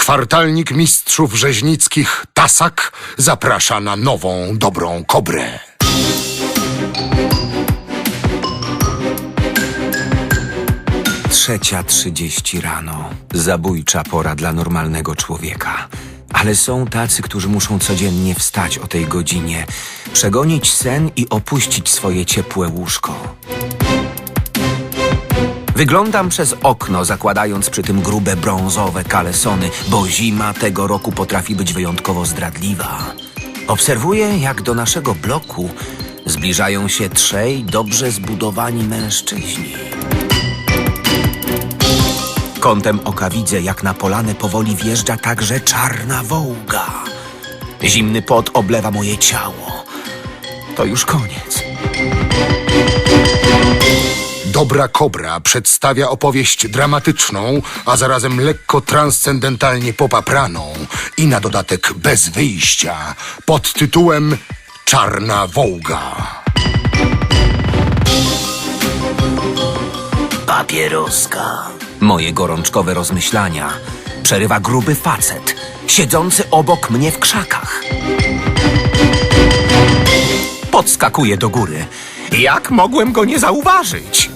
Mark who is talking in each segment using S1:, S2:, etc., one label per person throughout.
S1: Kwartalnik mistrzów rzeźnickich Tasak zaprasza na nową, dobrą kobrę.
S2: Trzecia trzydzieści rano. Zabójcza pora dla normalnego człowieka. Ale są tacy, którzy muszą codziennie wstać o tej godzinie, przegonić sen i opuścić swoje ciepłe łóżko. Wyglądam przez okno, zakładając przy tym grube brązowe kalesony, bo zima tego roku potrafi być wyjątkowo zdradliwa. Obserwuję, jak do naszego bloku zbliżają się trzej dobrze zbudowani mężczyźni. Kątem oka widzę, jak na polanę powoli wjeżdża także czarna wołga. Zimny pot oblewa moje ciało. To już koniec.
S1: Dobra Kobra przedstawia opowieść dramatyczną, a zarazem lekko transcendentalnie popapraną i na dodatek bez wyjścia pod tytułem Czarna Wołga.
S2: Papieroska. Moje gorączkowe rozmyślania przerywa gruby facet, siedzący obok mnie w krzakach. Podskakuje do góry. Jak mogłem go nie zauważyć?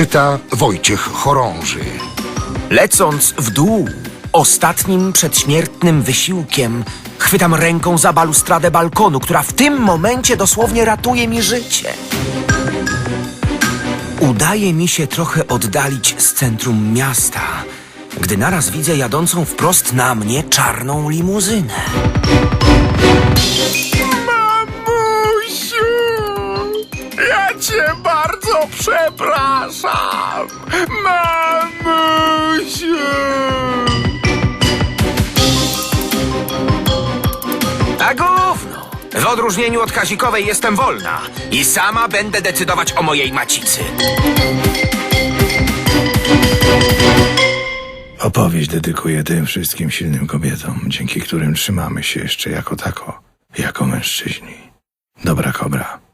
S1: Czyta Wojciech Chorąży.
S2: Lecąc w dół, ostatnim przedśmiertnym wysiłkiem, chwytam ręką za balustradę balkonu, która w tym momencie dosłownie ratuje mi życie. Udaje mi się trochę oddalić z centrum miasta, gdy naraz widzę jadącą wprost na mnie czarną limuzynę.
S1: Ja cię bardzo przepraszam. Mamusiu.
S2: A gówno! W odróżnieniu od Kazikowej jestem wolna i sama będę decydować o mojej macicy.
S3: Opowieść dedykuję tym wszystkim silnym kobietom, dzięki którym trzymamy się jeszcze jako tako, jako mężczyźni. Dobra kobra.